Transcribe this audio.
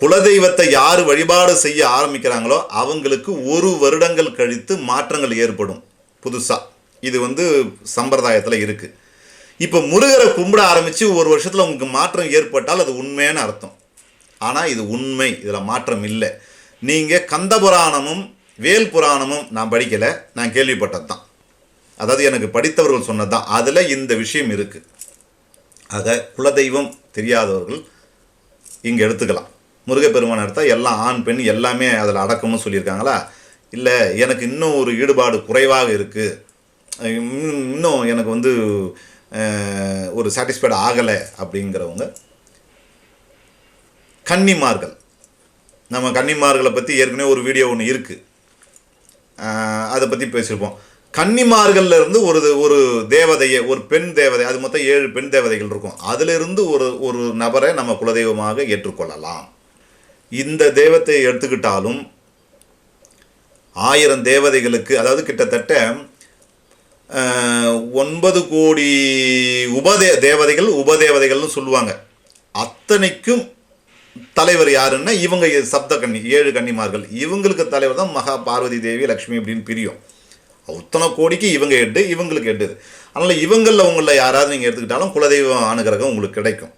குலதெய்வத்தை யார் வழிபாடு செய்ய ஆரம்பிக்கிறாங்களோ அவங்களுக்கு ஒரு வருடங்கள் கழித்து மாற்றங்கள் ஏற்படும் புதுசாக இது வந்து சம்பிரதாயத்தில் இருக்குது இப்போ முருகரை கும்பிட ஆரம்பித்து ஒரு வருஷத்தில் உங்களுக்கு மாற்றம் ஏற்பட்டால் அது உண்மையான அர்த்தம். ஆனால் இது உண்மை இதில் மாற்றம் இல்லை. நீங்கள் கந்த புராணமும் வேல் புராணமும் நான் படிக்கலை நான் கேள்விப்பட்டது தான் அதாவது எனக்கு படித்தவர்கள் சொன்னது தான் அதில் இந்த விஷயம் இருக்குது ஆக குலதெய்வம் தெரியாதவர்கள் இங்கே எடுத்துக்கலாம். முருகப்பெருமான் எடுத்தால் எல்லாம் ஆண் பெண் எல்லாமே அதில் அடக்கம்னு சொல்லியிருக்காங்களா? இல்லை எனக்கு இன்னும் ஒரு ஈடுபாடு குறைவாக இருக்குது இன்னும் எனக்கு வந்து ஒரு சாட்டிஸ்ஃபைடு ஆகலை அப்படிங்கிறவங்க கன்னிமார்கள். நம்ம கன்னிமார்களை பற்றி ஏற்கனவே ஒரு வீடியோ ஒன்று இருக்குது அதை பற்றி பேசியிருப்போம். கன்னிமார்கள்ல இருந்து ஒரு ஒரு தேவதையை ஒரு பெண் தேவதை அது மொத்தம் ஏழு பெண் தேவதைகள் இருக்கும். அதிலிருந்து ஒரு ஒரு நபரை நம்ம குலதெய்வமாக ஏற்றுக்கொள்ளலாம். இந்த தெய்வத்தை எடுத்துக்கிட்டாலும் ஆயிரம் தேவதைகளுக்கு அதாவது கிட்டத்தட்ட ஒன்பது கோடி உபதே தேவதைகள் உபதேவதைகள்னு சொல்லுவாங்க. அத்தனைக்கும் தலைவர் யாருன்னா இவங்க சப்த கன்னி ஏழு கன்னிமார்கள். இவங்களுக்கு தலைவர் தான் மகா பார்வதி தேவி லக்ஷ்மி அப்படின்னு பிரியும். அத்தனை கோடிக்கு இவங்க எட்டு இவங்களுக்கு எட்டுது அதனால் இவங்களில் உங்களில் யாராவது நீங்கள் எடுத்துக்கிட்டாலும் குலதெய்வம் அனுகிரகம் உங்களுக்கு கிடைக்கும்.